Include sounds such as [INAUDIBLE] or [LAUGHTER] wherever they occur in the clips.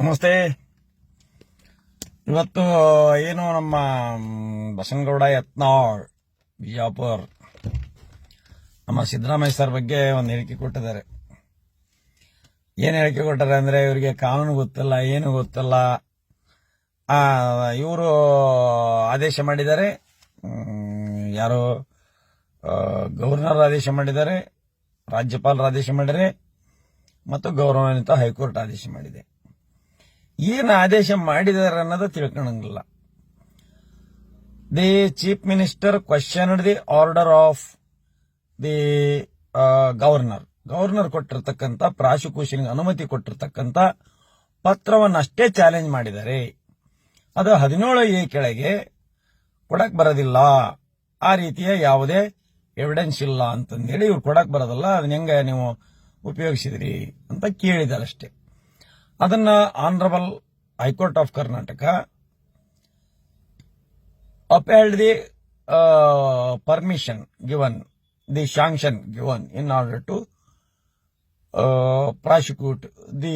ನಮಸ್ತೆ. ಇವತ್ತು ಏನು ನಮ್ಮ ಬಸನಗೌಡ ಯತ್ನಾಳ್, ಬಿಜಾಪುರ್, ನಮ್ಮ ಸಿದ್ದರಾಮಯ್ಯ ಸರ್ ಬಗ್ಗೆ ಒಂದು ಹೇಳಿಕೆ ಕೊಟ್ಟಿದ್ದಾರೆ. ಏನು ಹೇಳಿಕೆ ಕೊಟ್ಟಾರೆ ಅಂದರೆ ಇವರಿಗೆ ಕಾನೂನು ಗೊತ್ತಿಲ್ಲ, ಏನು ಗೊತ್ತಿಲ್ಲ. ಇವರು ಆದೇಶ ಮಾಡಿದ್ದಾರೆ. ಯಾರು ಗವರ್ನರ್ ಆದೇಶ ಮಾಡಿದ್ದಾರೆ, ರಾಜ್ಯಪಾಲರು ಆದೇಶ ಮಾಡಿದರೆ ಮತ್ತು ಗೌರವಾನ್ವಿತ ಹೈಕೋರ್ಟ್ ಆದೇಶ ಮಾಡಿದೆ. ಏನು ಆದೇಶ ಮಾಡಿದಾರೆ ಅನ್ನೋದು ತಿಳ್ಕೊಳಂಗಿಲ್ಲ the chief minister question the order of the governor governor ಕೊಟ್ಟಿರ್ತಕ್ಕಂಥ, ಪ್ರಾಸಿಕ್ಯೂಷನ್ಗೆ ಅನುಮತಿ ಕೊಟ್ಟಿರ್ತಕ್ಕಂಥ ಪತ್ರವನ್ನಷ್ಟೇ ಚಾಲೆಂಜ್ ಮಾಡಿದ್ದಾರೆ. ಅದು ಹದಿನೇಳು ಎ ಕೆಳಗೆ ಕೊಡಕ್ ಬರೋದಿಲ್ಲ. ಆ ರೀತಿಯ ಯಾವುದೇ ಎವಿಡೆನ್ಸ್ ಇಲ್ಲ ಅಂತಂದೇಳಿ ಇವ್ರು ಕೊಡಕ್ ಬರೋದಲ್ಲ, ಅದನ್ನ ಹೆಂಗ ನೀವು ಉಪಯೋಗಿಸಿದ್ರಿ ಅಂತ ಕೇಳಿದಾರಷ್ಟೇ ಅದನ್ನ honourable high court of Karnataka upheld the given, the sanction given in order to uh, prosecute the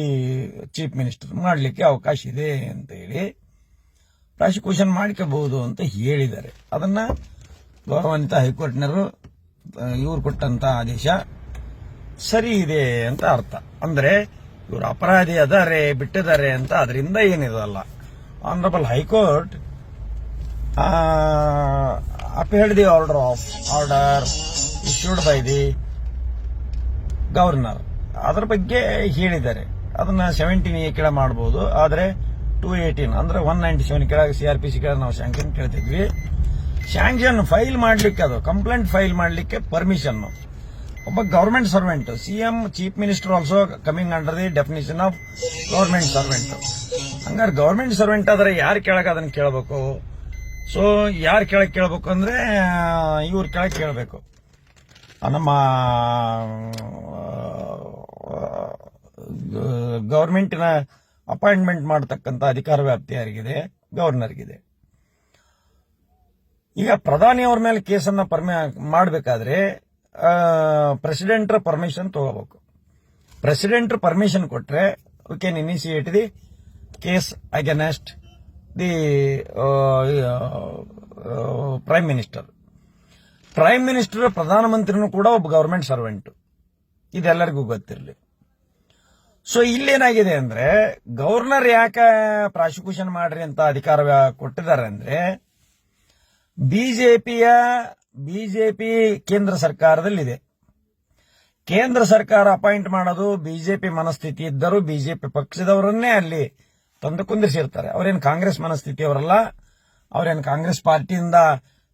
chief minister. ಮಾಡಲಿಕ್ಕೆ ಅವಕಾಶ ಇದೆ ಅಂತ ಹೇಳಿ ಪ್ರಾಸಿಕ್ಯೂಷನ್ ಮಾಡ್ಕೋಬಹುದು ಅಂತ ಹೇಳಿದ್ದಾರೆ. ಅದನ್ನ ಗೌರವಾನ್ವಿತ ಹೈಕೋರ್ಟ್ನವರು ಇವ್ರು ಕೊಟ್ಟಂತ ಆದೇಶ ಸರಿ ಇದೆ ಅಂತ ಅರ್ಥ. ಅಂದ್ರೆ ಇವರು ಅಪರಾಧಿ ಅದಾರೆ, ಬಿಟ್ಟಿದ್ದಾರೆ ಅಂತ ಅದರಿಂದ ಏನಿದಲ್ಲ honourable high court upheld the order of order issued by the governor ಅದರ ಬಗ್ಗೆ ಹೇಳಿದ್ದಾರೆ. ಅದನ್ನ ಸೆವೆಂಟೀನ್ ಎ ಕೆಳ ಮಾಡಬಹುದು ಆದರೆ ಟೂ ಏಟೀನ್ ಅಂದ್ರೆ ಒನ್ ನೈಂಟಿ ಸೆವೆನ್ ಕೆಳಗೆ ಸಿ ಆರ್ ಪಿ ಸಿ ಕೆಳಗೆ ನಾವು ಶಾಂಕ್ಷನ್ ಕೇಳ್ತಿದ್ವಿ. ಶಾಂಕ್ಷನ್ ಫೈಲ್ ಮಾಡ್ಲಿಕ್ಕೆ ಅದು ಕಂಪ್ಲೇಂಟ್ ಫೈಲ್ ಮಾಡ್ಲಿಕ್ಕೆ ಪರ್ಮಿಷನ್ ಒಬ್ಬ government servant CM chief minister also coming under the definition of government servant ಹಂಗಾರೆ ಗವರ್ಮೆಂಟ್ ಸರ್ವೆಂಟ್ ಆದ್ರೆ ಯಾರು ಕೆಳಗೆ ಅದನ್ನ ಕೇಳಬೇಕು? ಸೊ ಯಾರು ಕೆಳಗೆ ಕೇಳಬೇಕು ಅಂದ್ರೆ ಇವ್ರ ಕೆಳಗೆ ಕೇಳಬೇಕು. ನಮ್ಮ ಗವರ್ಮೆಂಟಿನ ಅಪಾಯಿಂಟ್ಮೆಂಟ್ ಮಾಡತಕ್ಕಂತ ಅಧಿಕಾರ ವ್ಯಾಪ್ತಿ ಯಾರಿಗಿದೆ ಗವರ್ನರ್ಗಿದೆ ಈಗ ಪ್ರಧಾನಿ ಅವ್ರ ಮೇಲೆ ಕೇಸನ್ನ ಪರ್ಮಿ ಮಾಡಬೇಕಾದ್ರೆ ಪ್ರೆಸಿಡೆಂಟ್ ಪರ್ಮಿಷನ್ ತಗೋಬೇಕು. ಪ್ರೆಸಿಡೆಂಟ್ ಪರ್ಮಿಷನ್ ಕೊಟ್ಟರೆ we can initiate the case against the prime minister prime minister ಪ್ರಧಾನಮಂತ್ರಿನೂ ಕೂಡ ಒಬ್ಬ ಗವರ್ಮೆಂಟ್ ಸರ್ವೆಂಟ್ ಇದೆಲ್ಲರಿಗೂ ಗೊತ್ತಿರಲಿ. ಸೊ ಇಲ್ಲೇನಾಗಿದೆ ಅಂದ್ರೆ ಗವರ್ನರ್ ಯಾಕೆ ಪ್ರಾಸಿಕ್ಯೂಷನ್ ಮಾಡ್ರಿ ಅಂತ ಅಧಿಕಾರ ಕೊಟ್ಟಿದ್ದಾರೆ ಅಂದ್ರೆ ಬಿಜೆಪಿಯ ಬಿಜೆಪಿ ಕೇಂದ್ರ ಸರ್ಕಾರದಲ್ಲಿದೆ. ಕೇಂದ್ರ ಸರ್ಕಾರ ಅಪಾಯಿಂಟ್ ಮಾಡೋದು ಬಿಜೆಪಿ ಮನಸ್ಥಿತಿ ಇದ್ದರೂ ಬಿಜೆಪಿ ಪಕ್ಷದವರನ್ನೇ ಅಲ್ಲಿ ತಂದು ಕುಂದಿರಿಸಿರ್ತಾರೆ. ಅವರೇನು ಕಾಂಗ್ರೆಸ್ ಮನಸ್ಥಿತಿಯವರಲ್ಲ, ಅವರೇನು ಕಾಂಗ್ರೆಸ್ ಪಾರ್ಟಿಯಿಂದ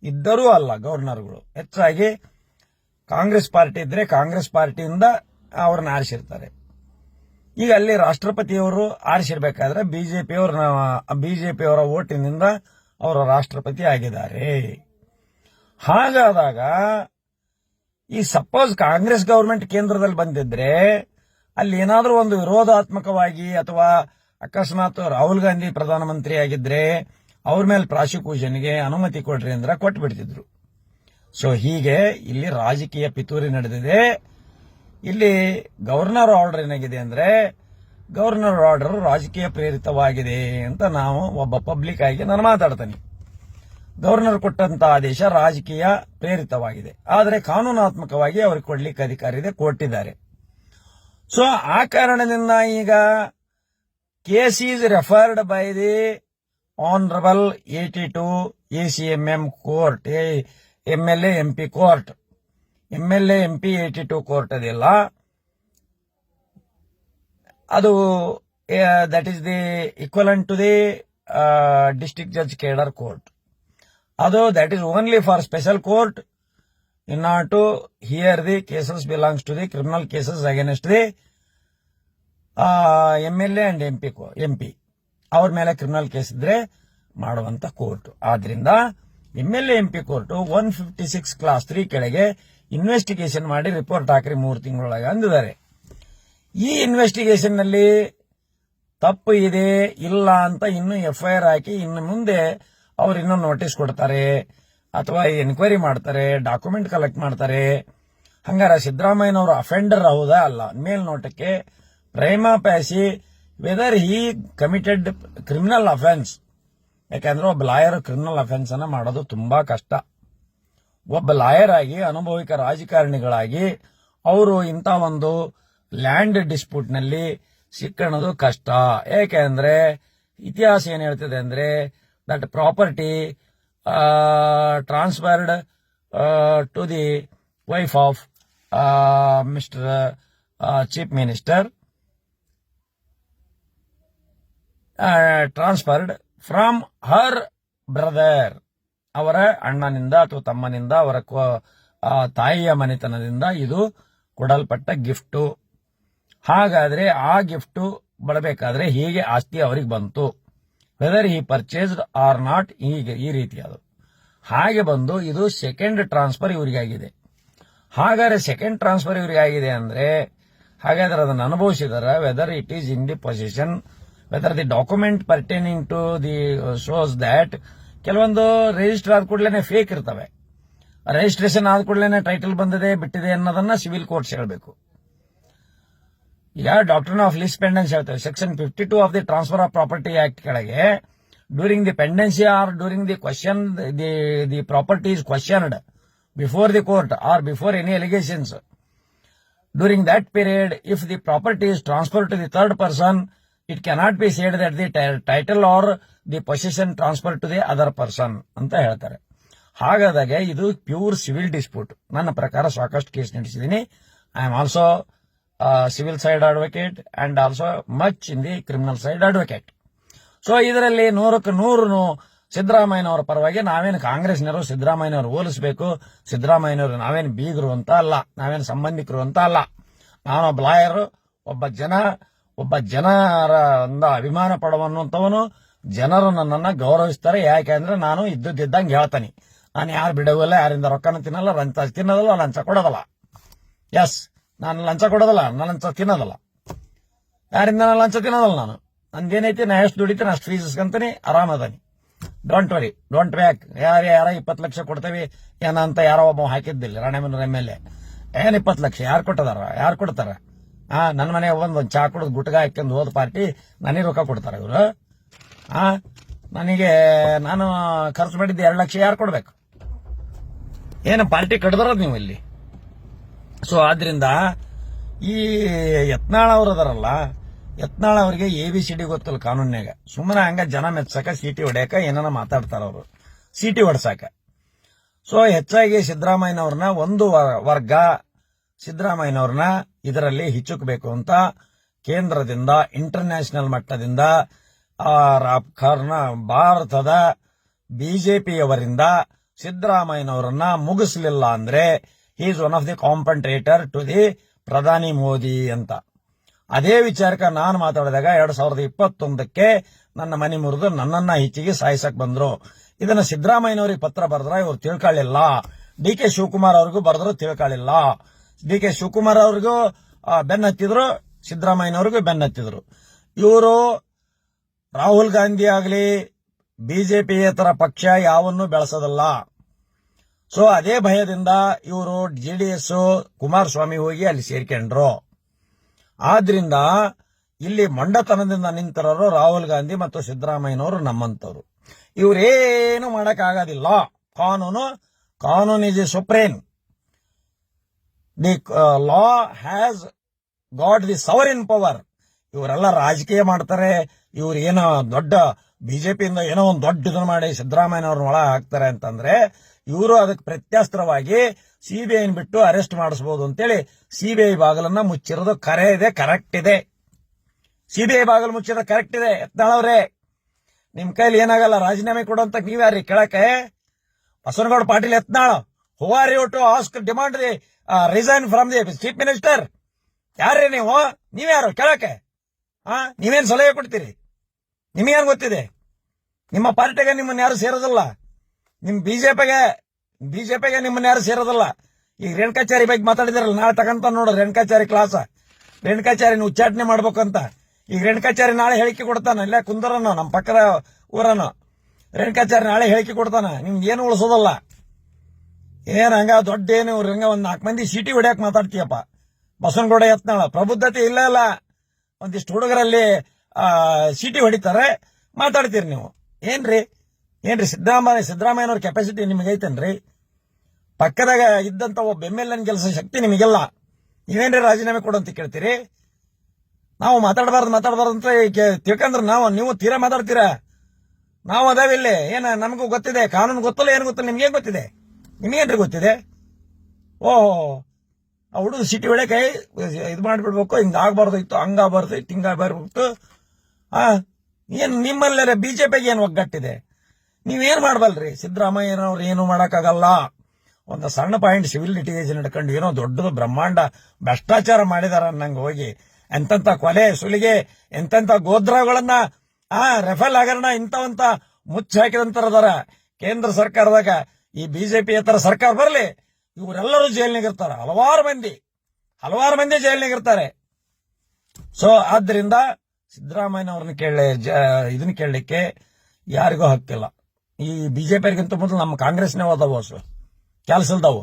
ಇದ್ದರೂ ಅಲ್ಲ ಗವರ್ನರ್ಗಳು. ಹೆಚ್ಚಾಗಿ ಕಾಂಗ್ರೆಸ್ ಪಾರ್ಟಿ ಇದ್ರೆ ಕಾಂಗ್ರೆಸ್ ಪಾರ್ಟಿಯಿಂದ ಅವ್ರನ್ನ ಆರಿಸಿರ್ತಾರೆ. ಈಗ ಅಲ್ಲಿ ರಾಷ್ಟ್ರಪತಿಯವರು ಆರಿಸಿರ್ಬೇಕಾದ್ರೆ ಬಿಜೆಪಿಯವ್ರ ಬಿಜೆಪಿಯವರ ಓಟಿನಿಂದ ಅವರು ರಾಷ್ಟ್ರಪತಿ ಆಗಿದ್ದಾರೆ. ಹಾಗಾದಾಗ, ಈ ಸಪೋಸ್ ಕಾಂಗ್ರೆಸ್ ಗವರ್ಮೆಂಟ್ ಕೇಂದ್ರದಲ್ಲಿ ಬಂದಿದ್ರೆ, ಅಲ್ಲಿ ಏನಾದರೂ ಒಂದು ವಿರೋಧಾತ್ಮಕವಾಗಿ ಅಥವಾ ಅಕಸ್ಮಾತ್ ರಾಹುಲ್ ಗಾಂಧಿ ಪ್ರಧಾನಮಂತ್ರಿ ಆಗಿದ್ರೆ, ಅವ್ರ ಮೇಲೆ ಪ್ರಾಸಿಕ್ಯೂಷನ್ಗೆ ಅನುಮತಿ ಕೊಡ್ರಿ ಅಂದ್ರೆ ಕೊಟ್ಬಿಡ್ತಿದ್ರು. ಸೊ ಹೀಗೆ ಇಲ್ಲಿ ರಾಜಕೀಯ ಪಿತೂರಿ ನಡೆದಿದೆ. ಇಲ್ಲಿ ಗವರ್ನರ್ ಆರ್ಡರ್ ಏನಾಗಿದೆ ಅಂದ್ರೆ ಗವರ್ನರ್ ಆರ್ಡರ್ ರಾಜಕೀಯ ಪ್ರೇರಿತವಾಗಿದೆ ಅಂತ ನಾವು ಒಬ್ಬ ಪಬ್ಲಿಕ್ ಆಗಿ ನಾನು ಮಾತಾಡ್ತೇನೆ. ಗವರ್ನರ್ ಕೊಟ್ಟಂತ ಆದೇಶ ರಾಜಕೀಯ ಪ್ರೇರಿತವಾಗಿದೆ. ಆದರೆ ಕಾನೂನಾತ್ಮಕವಾಗಿ ಅವ್ರಿಗೆ ಕೊಡ್ಲಿಕ್ಕೆ ಅಧಿಕಾರ ಇದೆ ಕೊಟ್ಟಿದ್ದಾರೆ. ಸೊ ಆ ಕಾರಣದಿಂದ ಈಗ case is referred by the honourable eighty two A C M M court M L A M P court M L M P eighty two court ಅದಿಲ್ಲ ಅದು that is the equivalent to the district judge cadre court ಅದು that is only for special court in are to hear the cases belongs to the criminal cases against the M L A and M P M P ಅವ್ರ ಮೇಲೆ criminal case ಇದ್ರೆ ಮಾಡುವಂತ court ಆದ್ರಿಂದ M L M P court one fifty six clause three ಕೆಳಗೆ investigation ಮಾಡಿ report ಹಾಕ್ರಿ ಮೂರು ತಿಂಗಳೊಳಗೆ ಅಂದಿದ್ದಾರೆ. ಈ ಇನ್ವೆಸ್ಟಿಗೇಷನ್ನಲ್ಲಿ ತಪ್ಪು ಇದೆ, ಇಲ್ಲ ಅಂತ ಇನ್ನು ಆರ್ ಹಾಕಿ ಇನ್ನು ಮುಂದೆ ಅವ್ರು ನೋಟಿಸ್ ಕೊಡ್ತಾರೆ ಅಥವಾ ಎನ್ಕ್ವೈರಿ ಮಾಡ್ತಾರೆ ಡಾಕ್ಯುಮೆಂಟ್ ಕಲೆಕ್ಟ್ ಮಾಡ್ತಾರೆ. ಹಂಗಾರ ಸಿದ್ದರಾಮಯ್ಯನವರು ಅಫೆಂಡರ್ ಹೌದಾ ಅಲ್ಲ? ಮೇಲ್ನೋಟಕ್ಕೆ prima facie whether he committed criminal offence ಯಾಕೆಂದ್ರೆ ಒಬ್ಬ ಲಾಯರ್ ಕ್ರಿಮಿನಲ್ ಅಫೆನ್ಸ್ ಅನ್ನ ಮಾಡೋದು ತುಂಬಾ ಕಷ್ಟ. ಒಬ್ಬ ಲಾಯರ್ ಆಗಿ, ಅನುಭವಿಕ ರಾಜಕಾರಣಿಗಳಾಗಿ ಅವರು ಇಂಥ ಒಂದು ಲ್ಯಾಂಡ್ ಡಿಸ್ಪ್ಯೂಟ್ನಲ್ಲಿ ಸಿಕ್ಕಣದು ಕಷ್ಟ. ಯಾಕೆಂದ್ರೆ ಇತಿಹಾಸ ಏನು ಹೇಳ್ತಿದೆ ಅಂದ್ರೆ that property transferred to the wife of mister chief minister transferred from her brother ಅವರ ಅಣ್ಣನಿಂದ ಅಥವಾ ತಮ್ಮನಿಂದ, ಅವರ ತಾಯಿಯ ಮನೆತನದಿಂದ ಇದು ಕೊಡಲ್ಪಟ್ಟ ಗಿಫ್ಟು. ಹಾಗಾದ್ರೆ ಆ ಗಿಫ್ಟು ಬರಬೇಕಾದ್ರೆ ಹೀಗೆ ಆಸ್ತಿ ಅವರಿಗೆ ಬಂತು? Whether he purchased or not ಹೀಗೆ, ಈ ರೀತಿ ಅದು. ಹಾಗೆ ಬಂದು ಇದು ಸೆಕೆಂಡ್ ಟ್ರಾನ್ಸ್ಫರ್ ಇವರಿಗಾಗಿದೆ. ಹಾಗಾದ್ರೆ ಸೆಕೆಂಡ್ ಟ್ರಾನ್ಸ್ಫರ್ ಇವರಿಗಾಗಿದೆ ಅಂದ್ರೆ ಹಾಗಾದ್ರೆ ಅದನ್ನು ಅನುಭವಿಸಿದಾರ whether it is in the position whether the document pertaining to the shows that ಕೆಲವೊಂದು ರಿಜಿಸ್ಟರ್ ಆದ ಕೂಡಲೇ ಫೇಕ್ ಇರ್ತವೆ. ರಿಜಿಸ್ಟ್ರೇಷನ್ ಆದ ಕೂಡಲೇ ಟೈಟಲ್ ಬಂದಿದೆ, ಬಿಟ್ಟಿದೆ ಅನ್ನೋದನ್ನ ಸಿವಿಲ್ ಕೋರ್ಟ್ಸ್ ಹೇಳಬೇಕು. ಈಗ ಡಾಕ್ಟರ್ ಆಫ್ ಪೆಂಡೆನ್ಸಿ ಹೇಳ್ತೇವೆ. Section fifty two of the transfer of property act ಕೆಳಗೆ during the pendency or during the question the the property is questioned before the court or before any allegations during that period if the property is transfer to the third person it cannot be said that the title or the position transfer to the other person ಅಂತ ಹೇಳ್ತಾರೆ. ಹಾಗಾದಾಗ ಇದು pure civil dispute ನನ್ನ ಪ್ರಕಾರ ಸಾಕಷ್ಟು case ನಡೆಸಿದ್ದೀನಿ. I am also civil side advocate and also much in the criminal side advocate so ಇದರಲ್ಲಿ ನೂರಕ್ಕೆ ನೂರು ಸಿದ್ದರಾಮಯ್ಯನವರ ಪರವಾಗಿ ನಾವೇನು ಕಾಂಗ್ರೆಸ್ನವರು ಸಿದ್ದರಾಮಯ್ಯನವರು ಹೋಲಿಸಬೇಕು, ಸಿದ್ದರಾಮಯ್ಯನವರು ನಾವೇನು ಬೀಗರು ಅಂತ ಅಲ್ಲ, ನಾವೇನು ಸಂಬಂಧಿಕರು ಅಂತ ಅಲ್ಲ. ನಾನೊಬ್ಬ ಲಾಯರ್, ಒಬ್ಬ ಜನ, ಒಬ್ಬ ಜನರ ಅಭಿಮಾನ ಪಡುವಂತವನು ಜನರು ನನ್ನನ್ನು ಗೌರವಿಸ್ತಾರೆ. ಯಾಕೆ ಯಾಕೆಂದ್ರೆ ನಾನು ಇದ್ದಿದ್ದಂಗೆ ಹೇಳ್ತಾನೆ. ನಾನು ಯಾರು ಬಿಡುವಲ್ಲ, ಯಾರಿಂದ ರೊಕ್ಕನ ತಿನ್ನಲ್ಲ ಲಂಚ ತಿನ್ನೋದಲ್ಲ ಲಂಚ ಕೊಡೋದಲ್ಲ. ಎಸ್ ನಾನು ಲಂಚ ಕೊಡೋದಲ್ಲ, ನಾನು ಲಂಚ ತಿನ್ನೋದಲ್ಲ. ಯಾರಿಂದ ನಾನು ಲಂಚ ತಿನ್ನೋದಲ್ಲ ನಾನು? ನನ್ಗೇನೈತಿ ನಾ ಎಷ್ಟು ದುಡಿತೀನಿ, ಅಷ್ಟು ಫೀಸ್ ಇಸ್ಕೊಂತೀನಿ ಆರಾಮದಾನಿ ಡೋಂಟ್ ವರಿ ಡೋಂಟ್ ಬ್ಯಾಕ್ ಯಾರು, ಯಾರ ಇಪ್ಪತ್ತು ಲಕ್ಷ ಕೊಡ್ತೇವೆ ಏನಂತ ಯಾರೋ ಒಬ್ಬ ಹಾಕಿದ್ದಿಲ್ಲ ರಾಣೆಮನ ಎಂ ಎಲ್ ಎ ಏನ್ ಇಪ್ಪತ್ತು ಲಕ್ಷ? ಯಾರು ಕೊಟ್ಟದಾರ? ಯಾರು ಕೊಡ್ತಾರ? ಆ ನನ್ನ ಮನೆ ಒಂದು ಚಾ ಕುಡಿದು ಗುಟ್ಗ ಹಾಕ್ಕೊಂಡು ಹೋದ ಪಾರ್ಟಿ ನನಗೆ ರೊಕ್ಕ ಕೊಡ್ತಾರ ಇವರು. ಆ, ನನಗೆ ನಾನು ಖರ್ಚು ಮಾಡಿದ್ದು ಎರಡು ಲಕ್ಷ, ಯಾರು ಕೊಡಬೇಕು? ಏನು ಪಾರ್ಟಿ ಕಡ್ದಾರ ನೀವು ಇಲ್ಲಿ? ಸೊ ಆದ್ರಿಂದ ಈ ಯತ್ನಾಳ್ ಅವ್ರು ಅದಾರಲ್ಲ, ಯತ್ನಾಳ್ ಅವರಿಗೆ ಎ ಬಿ ಸಿ ಡಿ ಗೊತ್ತಲ್ಲ ಕಾನೂನ್ಯಾಗ ಸುಮ್ಮನೆ ಹಂಗ ಜನ ಮೆಚ್ಚಕ ಸಿಟಿ ಹೊಡ್ಯಾಕ ಏನಾರ ಮಾತಾಡ್ತಾರ ಅವರು. ಸಿಟಿ ಹೊಡ್ಸಾಕ. ಸೊ ಹೆಚ್ಚಾಗಿ ಸಿದ್ದರಾಮಯ್ಯನವ್ರನ್ನ ಒಂದು ವರ್ಗ ಸಿದ್ದರಾಮಯ್ಯನವ್ರನ್ನ ಇದರಲ್ಲಿ ಹಿಚ್ಚುಕಬೇಕು ಅಂತ ಕೇಂದ್ರದಿಂದ ಇಂಟರ್ನ್ಯಾಷನಲ್ ಮಟ್ಟದಿಂದ ಭಾರತದ ಬಿಜೆಪಿಯವರಿಂದ ಸಿದ್ದರಾಮಯ್ಯನವರನ್ನ ಮುಗಿಸ್ಲಿಲ್ಲ ಅಂದ್ರೆ is one of the competitor to the ಪ್ರಧಾನಿ ಮೋದಿ ಅಂತ ಅದೇ ವಿಚಾರಕ್ಕೆ ನಾನು ಮಾತಾಡಿದಾಗ ಎರಡ್ ಸಾವಿರದ ಇಪ್ಪತ್ತೊಂದಕ್ಕೆ ನನ್ನ ಮನೆ ಮುರಿದು ನನ್ನನ್ನ ಹೆಚ್ಚಿಗೆ ಸಾಯಿಸಕ್ ಬಂದ್ರು ಇದನ್ನ ಸಿದ್ದರಾಮಯ್ಯನವರಿಗೆ ಪತ್ರ ಬರೆದ್ರ ಇವ್ರು ತಿಳ್ಕೊಳ್ಳಿಲ್ಲ ಡಿ ಕೆ ಶಿವಕುಮಾರ್ ಅವ್ರಿಗೂ ಬರೆದ್ರು ತಿಳ್ಕೊಳ್ಳಿಲ್ಲ ಡಿ ಕೆ ಶಿವಕುಮಾರ್ ಅವ್ರಿಗೂ ಬೆನ್ನತ್ತಿದ್ರು ಸಿದ್ದರಾಮಯ್ಯನವ್ರಿಗೂ ಬೆನ್ನತ್ತಿದ್ರು ಇವರು ರಾಹುಲ್ ಗಾಂಧಿ ಆಗಲಿ ಬಿಜೆಪಿಯೇತರ ಪಕ್ಷ ಯಾವನ್ನೂ ಬೆಳೆಸೋದಲ್ಲ ಸೊ ಅದೇ ಭಯದಿಂದ ಇವರು ಜೆ ಡಿ ಎಸ್ ಕುಮಾರಸ್ವಾಮಿ ಹೋಗಿ ಅಲ್ಲಿ ಸೇರ್ಕೊಂಡ್ರು. ಆದ್ರಿಂದ ಇಲ್ಲಿ ಮಂಡತನದಿಂದ ನಿಂತಿರೋರು ರಾಹುಲ್ ಗಾಂಧಿ ಮತ್ತು ಸಿದ್ದರಾಮಯ್ಯನವರು ನಮ್ಮಂತವ್ರು ಇವರೇನು ಮಾಡೋಕ್ಕಾಗೋದಿಲ್ಲ. ಕಾನೂನು, ಕಾನೂನ್ is a supreme the law has god the sovereign power ಇವರೆಲ್ಲ ರಾಜಕೀಯ ಮಾಡ್ತಾರೆ. ಇವ್ರು ಏನೋ ದೊಡ್ಡ ಬಿಜೆಪಿಯಿಂದ ಏನೋ ಒಂದು ದೊಡ್ಡ ಇದನ್ನು ಮಾಡಿ ಸಿದ್ದರಾಮಯ್ಯನವ್ರನ್ನ ಒಳ ಹಾಕ್ತಾರೆ ಅಂತಂದ್ರೆ ಇವರು ಅದಕ್ಕೆ ಪ್ರತ್ಯಾಸ್ತ್ರವಾಗಿ ಸಿಬಿಐ ಬಿಟ್ಟು ಅರೆಸ್ಟ್ ಮಾಡಿಸಬಹುದು ಅಂತೇಳಿ ಸಿಬಿಐ ಬಾಗಿಲನ್ನ ಮುಚ್ಚಿರೋದು ಕರೆ ಇದೆ ಕರೆಕ್ಟ್ ಇದೆ. ಸಿಬಿಐ ಬಾಗಿಲು ಮುಚ್ಚಿರೋದು ಕರೆಕ್ಟ್ ಇದೆ ಯತ್ನಾಳವ್ರೆ ನಿಮ್ ಕೈಲಿ ಏನಾಗಲ್ಲ, ರಾಜೀನಾಮೆ ಕೊಡುವಂತ ನೀವ್ಯಾರಿ ಕೇಳಕ್ಕೆ? Basavanagouda Patil, Yatnal who are you to ask demand the resign from the chief minister ಯಾರ್ರಿ ನೀವು? ನೀವ್ಯಾರು ಕೇಳಕ್ಕೆ? ಹಾ ನೀವೇನ್ ಸಲಹೆ ಕೊಡ್ತೀರಿ? ನಿಮಗೇನು ಗೊತ್ತಿದೆ? ನಿಮ್ಮ ಪಾರ್ಟಿಗೆ ನಿಮ್ಮನ್ನ ಯಾರು ಸೇರೋದಿಲ್ಲ? ನಿಮ್ ಬಿಜೆಪಿಗೆ ಬಿಜೆಪಿಗೆ ನಿಮ್ಮನ್ನ ಯಾರು ಸೇರೋದಿಲ್ಲ. ಈಗ ರೇಣುಕಾಚಾರಿ ಬಗ್ಗೆ ಮಾತಾಡಿದಾರಲ್ಲ, ನಾಳೆ ತಗಂತ ನೋಡು ರೇಣುಕಾಚಾರಿ ಕ್ಲಾಸ್ ರೇಣುಕಾಚಾರಿನ ಉಚ್ಚಾಟನೆ ಮಾಡ್ಬೇಕಂತ ಈಗ ರೇಣುಕಾಚಾರಿ ನಾಳೆ ಹೇಳಿಕೆ ಕೊಡ್ತಾನ, ಇಲ್ಲ ಕುಂದರನು ನಮ್ಮ ಪಕ್ಕದ ಊರನ. ರೇಣುಕಾಚಾರಿ ನಾಳೆ ಹೇಳಿಕೆ ಕೊಡ್ತಾನ, ನಿಮ್ಗೆ ಏನು ಉಳಿಸೋದಲ್ಲ. ಏನ್ ಹಂಗ ದೊಡ್ಡ ಏನು ಹಂಗ ಒಂದ್ ನಾಲ್ಕು ಮಂದಿ ಸೀಟಿ ಹೊಡ್ಯಾಕ್ ಮಾತಾಡ್ತೀಯಪ್ಪ. ಬಸವನಗೌಡ ಯತ್ನಾಳ, ಪ್ರಬುದ್ಧತೆ ಇಲ್ಲ ಅಲ್ಲ. ಒಂದಿಷ್ಟು ಹುಡುಗರಲ್ಲಿ ಸಿಟಿ ಹೊಡಿತಾರೆ, ಮಾತಾಡ್ತೀರಿ ನೀವು. ಏನ್ರಿ? ಏನ್ರಿ ಸಿದ್ದರಾಮಯ್ಯ, ಸಿದ್ದರಾಮಯ್ಯನವ್ರ ಕೆಪಾಸಿಟಿ ನಿಮಗೆ ಐತೇನ್ರಿ? ಪಕ್ಕದಾಗ ಇದ್ದಂತ ಒಬ್ಬ ಎಂ ಎಲ್ ಎನ್ ಕೆಲಸ ಶಕ್ತಿ ನಿಮಗೆಲ್ಲ. ನೀವೇನ್ರಿ ರಾಜೀನಾಮೆ ಕೊಡು ಅಂತ ಕೇಳ್ತೀರಿ? ನಾವು ಮಾತಾಡಬಾರ್ದು ಮಾತಾಡಬಾರ್ದು ಅಂತ ತಿಳ್ಕಂದ್ರೆ ನಾವು, ನೀವು ತೀರಾ ಮಾತಾಡ್ತೀರಾ? ನಾವು ಅದಾವ ಇಲ್ಲಿ. ಏನ ನಮಗೂ ಗೊತ್ತಿದೆ, ಕಾನೂನು ಗೊತ್ತಲ್ಲ, ಏನು ಗೊತ್ತಿಲ್ಲ ನಿಮ್ಗೇನ್ ಗೊತ್ತಿದೆ? ನಿಮ್ಗೇನ್ರಿ ಗೊತ್ತಿದೆ? ಓಹೋ, ಆ ಹುಡುಗ ಸಿಟಿ ಒಳಗೆ ಇದು ಮಾಡಿಬಿಡ್ಬೇಕು, ಹಿಂಗ ಆಗ್ಬಾರ್ದು ಇತ್ತು ಹಂಗಾಗಬಾರ್ದು ಇತ್ತು ಹಿಂಗಾಗ್ಬಾರ್ದು ಆ, ಏನ್ ನಿಮ್ಮಲ್ಲೇ ಪಿಗೆ ಏನು ಒಗ್ಗಟ್ಟಿದೆ? ನೀವೇನ್ ಮಾಡಬಲ್ರಿ? ಸಿದ್ದರಾಮಯ್ಯನವ್ರು ಏನು ಮಾಡಕ್ಕಾಗಲ್ಲ. ಒಂದು ಸಣ್ಣ ಪಾಯಿಂಟ್ ಸಿವಿಲ್ ಲಿಟಿಗೇಷನ್ ಹಿಡ್ಕೊಂಡು ಏನೋ ದೊಡ್ಡದು ಬ್ರಹ್ಮಾಂಡ ಭ್ರಷ್ಟಾಚಾರ ಮಾಡಿದಾರ ಅನ್ನಂಗೆ ಹೋಗಿ ಎಂತೆಂತ ಕೊಲೆ, ಸುಲಿಗೆ, ಎಂತೆಂತ ಗೋದ್ರಗಳನ್ನ, ಆ, ರೆಫೇಲ್ ಹಗರಣ ಇಂಥವಂತ ಮುಚ್ಚಿ ಹಾಕಿದಂತರದಾರ ಕೇಂದ್ರ ಸರ್ಕಾರದಾಗ ಈ ಬಿಜೆಪಿ ಎತ್ತರ ಸರ್ಕಾರ ಬರಲಿ, ಇವರೆಲ್ಲರೂ ಜೈಲಿನಾಗಿರ್ತಾರ ಹಲವಾರು ಮಂದಿ ಹಲವಾರು ಮಂದಿ ಜೈಲಿನಾಗಿರ್ತಾರೆ ಸೊ ಆದ್ರಿಂದ ಸಿದ್ದರಾಮಯ್ಯನವ್ರನ್ನ ಕೇಳ ಇದನ್ನ ಕೇಳಲಿಕ್ಕೆ ಯಾರಿಗೂ ಹಕ್ಕಿಲ್ಲ. ಈ ಬಿಜೆಪಿಗಿಂತ ಮೊದಲು ನಮ್ಮ ಕಾಂಗ್ರೆಸ್ನೇ ಅದಾವು ಅಸು. ಕೆಲಸದವು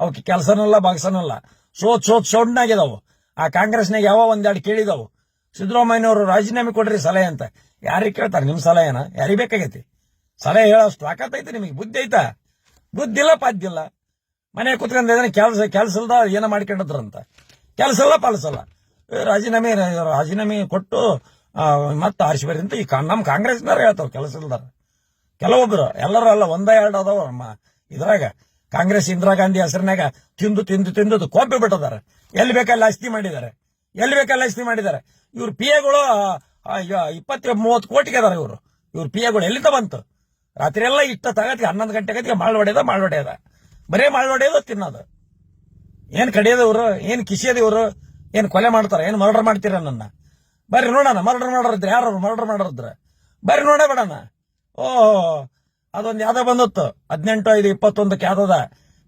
ಅವಕ್ಕೆ ಕೆಲಸನಲ್ಲ ಬಾಗ್ಸನಲ್ಲ ಸೋತ್ ಸೋತ್, ಸೋಡ್ನಾಗಿದಾವು. ಆ ಕಾಂಗ್ರೆಸ್ನಾಗ ಯಾವ ಒಂದೆರಡು ಕೇಳಿದಾವು. ಸಿದ್ದರಾಮಯ್ಯನವರು ರಾಜೀನಾಮೆ ಕೊಡ್ರಿ ಸಲಹೆ ಅಂತ. ಯಾರಿಗೆ ಕೇಳ್ತಾರೆ? ನಿಮ್ಮ ಸಲಹೆನ? ಯಾರಿಗೆ ಬೇಕಾಗೈತಿ? ಸಲಹೆ ಹೇಳೋಷ್ಟು ತಾಕತ್ ಐತಿ ನಿಮಗೆ? ಬುದ್ಧಿ ಐತಾ? ಬುದ್ಧಿ ಇಲ್ಲ ಪಾದ್ದಿಲ್ಲ ಮನೆ ಕುತ್ಕೊಂಡ್ ಇದಾನೆ ಕೆಲಸ ಕೆಲಸ ಇಲ್ದ ಏನೋ ಮಾಡ್ಕೊಂಡಿದ್ರಂತ. ಕೆಲಸ ಇಲ್ಲ ಪಾಲಿಸಲ್ಲ ರಾಜೀನಾಮೆ ರಾಜೀನಾಮೆ ಕೊಟ್ಟು ಮತ್ತೆ ಆರಿಸಿ ಅಂತ ಈ ನಮ್ಮ ಕಾಂಗ್ರೆಸ್ನವ್ರು ಹೇಳ್ತಾವೆ ಕೆಲಸ ಇಲ್ದಾರ ಕೆಲವೊಬ್ರು, ಎಲ್ಲರೂ ಅಲ್ಲ, ಒಂದ ಎರಡು ಅದಾವ. ಇದ್ರಾಗ, ಕಾಂಗ್ರೆಸ್ ಇಂದಿರಾ ಗಾಂಧಿ ಹೆಸರಿನಾಗ ತಿಂದು ತಿಂದು ತಿಂದು ಕೋಪಿ ಬಿಟ್ಟಿದ್ದಾರೆ. ಎಲ್ಲಿ ಬೇಕಲ್ಲಿ ಆಸ್ತಿ ಮಾಡಿದ್ದಾರೆ. ಎಲ್ಲಿ ಬೇಕಲ್ಲಿ ಅಸ್ತಿ ಮಾಡಿದ್ದಾರೆ. ಇವ್ರ ಪಿ ಎಗಳು ಇಪ್ಪತ್ತ ಮೂವತ್ತು ಕೋಟಿಗೆ ಅದಾರ ಇವರು. ಇವ್ರ ಪಿ ಎಗಳು ಎಲ್ಲಿಂದ ಬಂತು? ರಾತ್ರಿ ಎಲ್ಲ ಇಷ್ಟ ತಗತ್ತಿಗೆ ಹನ್ನೊಂದು ಗಂಟೆಗೆ ಮಾಳ್ ಹೊಡೆಯದ ಮಾಳ್ ಹೊಡೆಯದ ಬರೇ ಮಾಳ್ ಹೊಡೆಯೋದು ತಿನ್ನೋದು. ಏನ್ ಕಡಿಯೋದವ್ರು ಏನ್ ಕಿಸಿಯೋದು ಇವರು? ಏನ್ ಕೊಲೆ ಮಾಡ್ತಾರ? ಏನ್ ಮರ್ಡರ್ ಮಾಡ್ತೀರ ನನ್ನ ಬರ್ರಿ ನೋಡೋಣ, ಮರ್ಡರ್ ಮಾಡೋರಿದ್ರೆ ಯಾರು? ಮರ್ಡರ್ ಮಾಡೋರಿದ್ರೆ. ಬರ್ರಿ ನೋಡೇ ಬಿಡೋಣ ಓ ಅದೊಂದು ಯಾವ್ದೋ ಬಂದತ್ತು. ಹದಿನೆಂಟು, ಐದು, ಇಪ್ಪತ್ತೊಂದಕ್ಕೆ ಯಾವ್ದದ?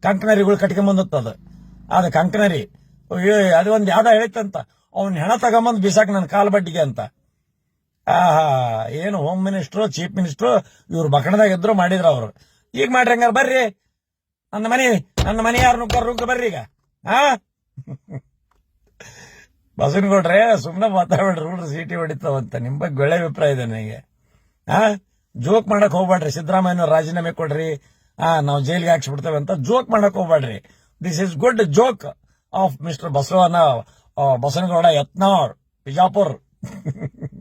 ಕಂಕನರಿಗಳು ಕಟ್ಕೊಂಡ್ ಬಂದತ್ತು ಅದು. ಅದು ಅದು ಒಂದು ಯಾವ್ದೋ ಹೇಳಿತ್ತಂತ. ಅವ್ನ ಹೆಣ ತಗೊಂಬಂದ್ ಬಿಸಾಕ್ ನನ್ನ ಕಾಲ್ ಬಡ್ಡಿಗೆ ಅಂತ. ಆಹಾ, ಏನು ಹೋಮ್ ಮಿನಿಸ್ಟ್ರು, ಚೀಫ್ ಮಿನಿಸ್ಟ್ರು, ಇವ್ರು ಬಕಣದಾಗ ಇದ್ರು ಮಾಡಿದ್ರು ಅವರು. ಈಗ ಮಾಡ್ರಿ ಹಂಗಾರ, ಬರ್ರಿ. ನನ್ನ ಮನೆ ನನ್ನ ಮನೆ ಯಾರು ನುಗ್ಗಾರ ನುಗ್ಗ ಬರ್ರಿ ಈಗ. ಹಾ ಬಸವನಗೌಡ್ರೆ ಸುಮ್ಮನೆ ಮಾತಾಡ್ಬೇಡ್ರಿ, ಹುಡ್ರು ಸೀಟಿ ಹೊಡಿತಾವಂತ. ನಿಮ್ ಬಗ್ಗೆ ಒಳ್ಳೆ ಅಭಿಪ್ರಾಯ ಇದೆ ನನಗೆ. ಹಾ ಜೋಕ್ ಮಾಡಕ್ ಹೋಗ್ಬೇಡ್ರಿ ಸಿದ್ದರಾಮಯ್ಯ ರಾಜೀನಾಮೆ ಕೊಡ್ರಿ, ಆ, ನಾವು ಜೈಲಿಗೆ ಹಾಕ್ಸ್ಬಿಡ್ತೇವೆ ಅಂತ ಜೋಕ್ ಮಾಡಕ್ ಹೋಗ್ಬೇಡ್ರಿ this is good joke of mister Basavana Basavanagouda Yatnal, Bijapur. [LAUGHS]